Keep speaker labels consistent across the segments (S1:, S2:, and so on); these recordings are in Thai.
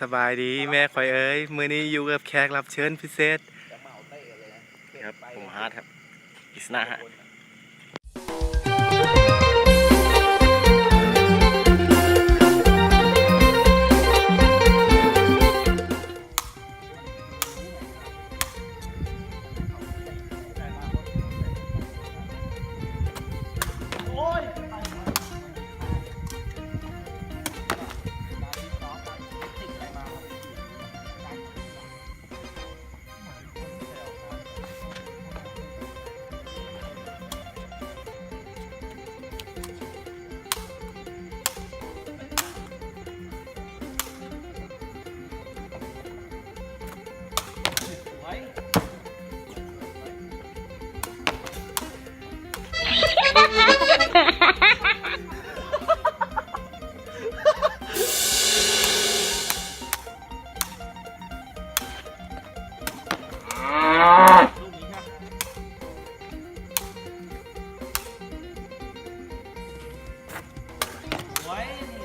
S1: สบายดีแม่คอยเอ้ยมื้อนี้อยู่กับแขกรับเชิญพิเศษ
S2: ครับผมฮาร์ดครับกิสนาฮะ
S3: ไ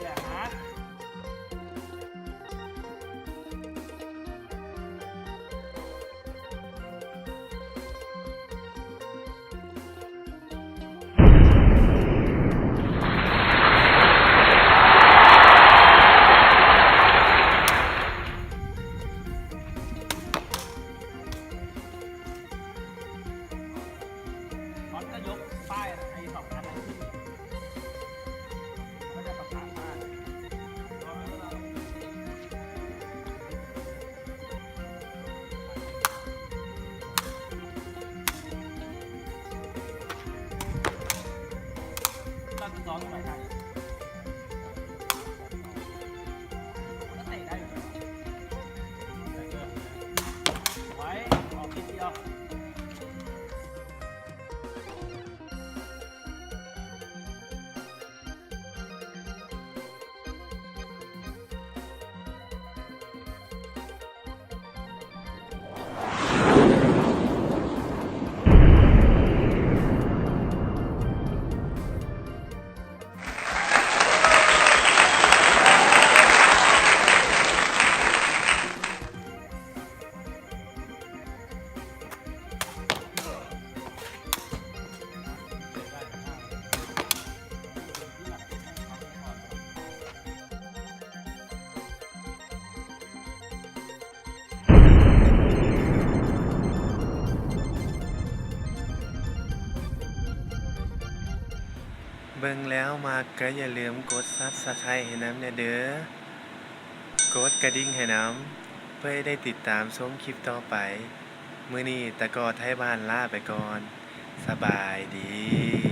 S3: ตั้งซ้อ เบิ่
S1: งแล้วมาก็อย่าลืมกดซับสไครต์ให้น้ำเด้อกดกระดิ่งให้น้ำเพื่อให้ได้ติดตามชมคลิปต่อไป มื้อนี้ตะกอไทยบ้านลาไปก่อน สบายดี